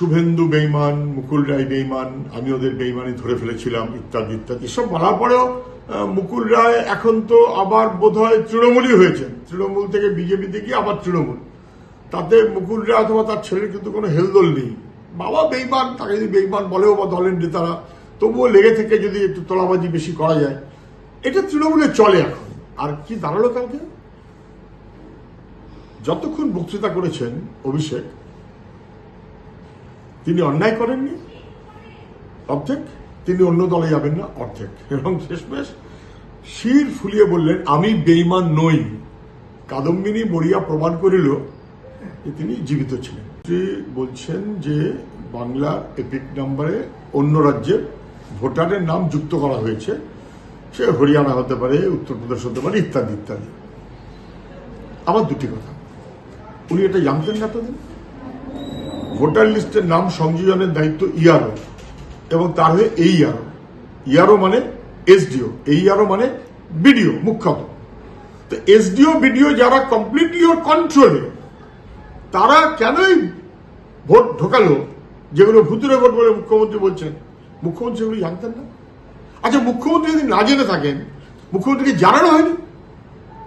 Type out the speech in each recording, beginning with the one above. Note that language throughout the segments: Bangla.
শুভেন্দু বেইমান, মুকুল রায় বেইমান, আমি ওদের বেইমানি ধরে ফেলেছিলাম, ইত্যাদি ইত্যাদি। সব বলার পরেও মুকুল রায় এখন তো আবার বোধহয় তৃণমূলই হয়েছেন। তৃণমূল থেকে বিজেপিতে গিয়ে আবার তৃণমূল। তাতে মুকুল রায় অথবা তার ছেলের কিন্তু কোনো হেলদোল নেই। বাবা বেইমান, তাকে যদি বেইমান বলেও বা দলের নেতারা, তবুও লেগে থেকে যদি একটু তোলাবাজি বেশি করা যায়, এটা তৃণমূলে চলে এখন। আর কি দাঁড়াল কালকে? যতক্ষণ বক্তৃতা করেছেন অভিষেক তিনি অন্যায় করেননি। অর্ধেক। তিনি অন্য দলে যাবেন না, অর্ধেক। এবং শেষমেশ শির ফুলিয়ে বললেন, আমি বেইমান নই। কাদম্বিনী মরিয়া প্রমাণ করিল যে তিনি জীবিত ছিলেন। বলছেন যে বাংলার এপিক নাম্বারে অন্য রাজ্যের ভোটারের নাম যুক্ত করা হয়েছে। সে হরিয়ানা হতে পারে, উত্তরপ্রদেশ হতে পারে, ইত্যাদি ইত্যাদি। আমার দুটি কথা। উনি এটা জানতেন না এতদিন? ভোটার লিস্টের নাম সংযোজনের দায়িত্ব ইয়ারও, এবং তার হয়ে এই ইয়ারও। ইয়ারও মানে এসডিও, এই ইয়ারও মানে বিডিও মুখ্যত তো এসডিও, বিডিও যারা কমপ্লিটলি ওর কন্ট্রোলে তারা কেনই ভোট ঢোকালো, যেগুলো ভুতুরে ভোট বলে মুখ্যমন্ত্রী বলছেন? মুখ্যমন্ত্রী সেগুলো জানতেন না? আচ্ছা মুখ্যমন্ত্রী যদি না জেনে থাকেন, মুখ্যমন্ত্রীকে জানানো হয়নি?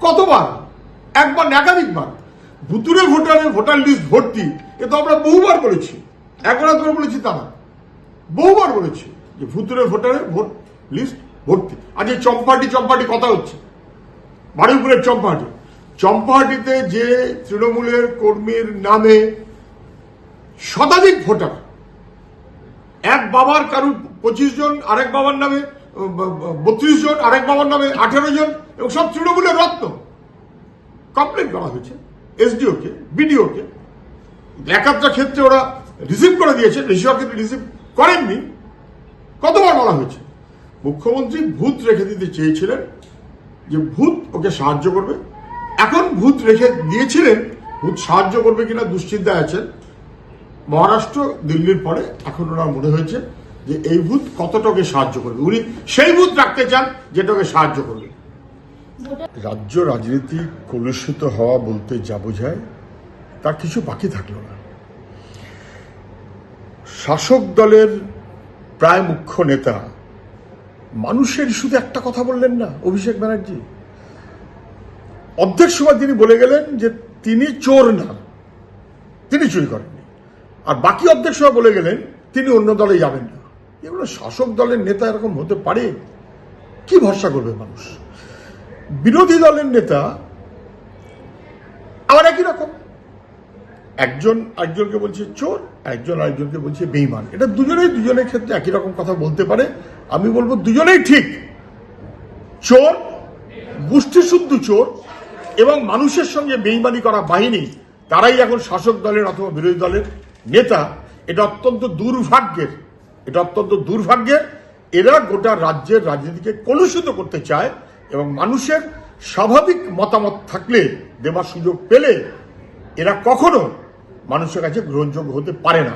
কতবার? একবার একাধিকবার ভুতুরে ভোটারের ভোটার লিস্ট ভর্তি, এ তো আমরা বহুবার বলেছি, একবার একবার বলেছি তা না, বহুবার বলেছি যে ভুতুরে ভোটারের ভোট লিস্ট ভর্তি। আজ এই চম্পাটি চম্পাটি কথা হচ্ছে, বারুইপুরের চম্পাহাটি। চম্পাহাটিতে যে তৃণমূলের কর্মীর নামে শতাধিক ভোটার, এক বাবার কারুর পঁচিশ জন, আরেক বাবার নামে, বত্রিশ জন, আরেক বাবার নামে আঠেরো জন, এবং সব তৃণমূলের রত্ন কমপ্লেন করা হয়েছে। এসডিওকে বিডিওকে একাত্রা ক্ষেত্রে ওরা রিসিভ করে দিয়েছে বেশিরভাগ ক্ষেত্রে রিসিভ করেননি। কতবার বলা হয়েছে? মুখ্যমন্ত্রী ভূত রেখে দিতে চেয়েছিলেন যে ভূত ওকে সাহায্য করবে। এখন ভূত রেখে দিয়েছিলেন, ভূত সাহায্য করবে কিনা দুশ্চিন্তায় আছেন। মহারাষ্ট্র, দিল্লির পরে এখন ওনার মনে হয়েছে যে এই ভূত কতটাকে সাহায্য করবে? উনি সেই ভূত রাখতে চান যেটাকে সাহায্য করবে। রাজ্য রাজনীতি কলুষিত হওয়া বলতে যা বোঝায় তার কিছু বাকি থাকল না। শাসক দলের প্রায় মুখ্য নেতা, মানুষের শুধু একটা কথা বললেন না, অভিষেক ব্যানার্জি। অর্ধেক সময় তিনি বলে গেলেন যে তিনি চোর না, তিনি চুরি করেননি। আর বাকি অর্ধেক সময় বলে গেলেন, তিনি অন্য দলে যাবেন না। এগুলো শাসক দলের নেতা এরকম হতে পারে? কি ভরসা করবে মানুষ? বিরোধী দলের নেতা আবার একই রকম। একজন একজনকে বলছে চোর, একজন আরেকজনকে বলছে বেইমান এটা দুজনেই দুজনের ক্ষেত্রে একই রকম কথা বলতে পারে। আমি বলব দুজনেই ঠিক। চোর, গোষ্ঠীশুদ্ধ চোর এবং মানুষের সঙ্গে বেইমানি করা বাহিনী, তারাই এখন শাসক দলের অথবা বিরোধী দলের নেতা। এটা অত্যন্ত দুর্ভাগ্যের, এটা অত্যন্ত দুর্ভাগ্যের। এরা গোটা রাজ্যের রাজনীতিকে কলুষিত করতে চায়। এবং মানুষের স্বাভাবিক মতামত থাকলে, দেবার সুযোগ পেলে, এরা কখনো মানুষের কাছে গ্রহণযোগ্য হতে পারে না।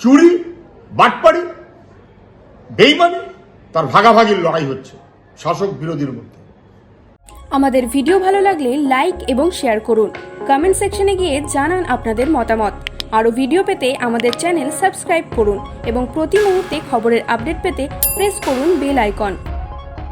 চুরি, বাটপাড়ি, বেইমানি, তার ভাগাভাগির লড়াই হচ্ছে শাসক বিরোধীর মধ্যে। আমাদের ভিডিও ভালো লাগলে লাইক এবং শেয়ার করুন। কমেন্ট সেকশনে গিয়ে জানান আপনাদের মতামত। আরও ভিডিও পেতে আমাদের চ্যানেল সাবস্ক্রাইব করুন এবং প্রতি মুহূর্তে খবরের আপডেট পেতে প্রেস করুন বেল আইকন।